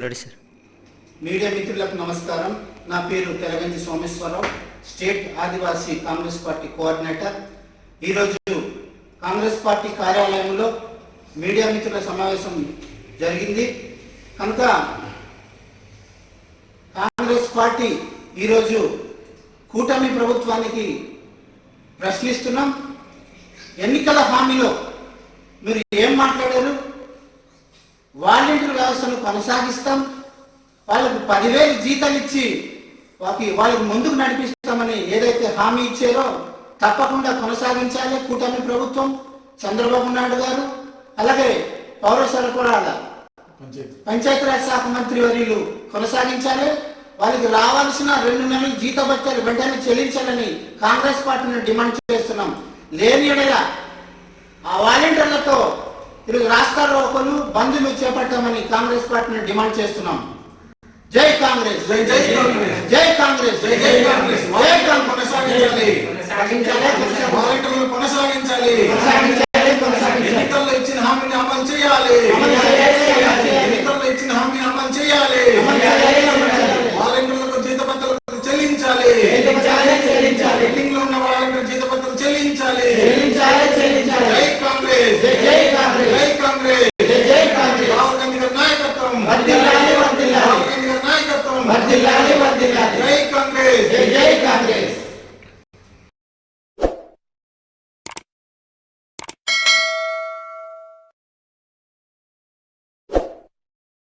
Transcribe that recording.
Ready sir media మిత్రులకు నమస్కారం. నా పేరు Telaganji Someswara Rao state Adivasi Congress party coordinator. ఈరోజు కాంగ్రెస్ పార్టీ కార్యాలయంలో మీడియా మిత్రుల సమావేశం జరిగింది. కనుక కాంగ్రెస్ పార్టీ ఈరోజు కూటమి ప్రభుత్వానికి ప్రశ్నిస్తున్నాం. ఎన్నికల హామీలో మీరు ఏం మాట్లాడారు? వాలంటీర్ వ్యవస్థను కొనసాగిస్తాం. వాళ్ళకు పదివేలు జీతాలు ఇచ్చి వాళ్ళకి వాళ్ళకి ముందుకు నడిపిస్తామని ఏదైతే హామీ ఇచ్చారో తప్పకుండా కొనసాగించాలి కూటమి ప్రభుత్వం. చంద్రబాబు నాయుడు గారు అలాగే పౌర సరఫరాల పంచాయతీరాజ్ శాఖ మంత్రి వర్యులు కొనసాగించాలి. వాళ్ళకి రావాల్సిన రెండు నెలలు జీతభత్యాలు వెంటనే చెల్లించాలని కాంగ్రెస్ పార్టీని డిమాండ్ చేస్తున్నాం. లేని ఎడల ఆ వాలంటీర్లతో ఈరోజు రాష్ట్ర రోకలు బంధులు చేపట్టామని కాంగ్రెస్ పార్టీని డిమాండ్ చేస్తున్నాం జై కాంగ్రెస్ జై జై కాంగ్రెస్. జై కాంగ్రెస్ జై జై కాంగ్రెస్. జై కాంగ్రెస్ కొనసాగించాలి. కొనసాగించాలి. ఎన్నికల్లో ఇచ్చిన హామీని అమలు చేయాలి. ఎన్నికల్లో ఇచ్చిన హామీని అమలు చేయాలి. వాలంటీర్లకు జీతపత్రాలు చెల్లించాలి. పెండింగ్లో ఉన్న వాలంటీర్ జీతపత్రాలు చెల్లించాలి. జై కాంగ్రెస్ జై జై కాంగ్రెస్. జై కాంగ్రెస్ జై జై కాంగ్రెస్. రాహుల్ గాంధీ గారి నాయకత్వం వర్ధిల్లాలి, వర్ధిల్లాలి. జై కాంగ్రెస్ జై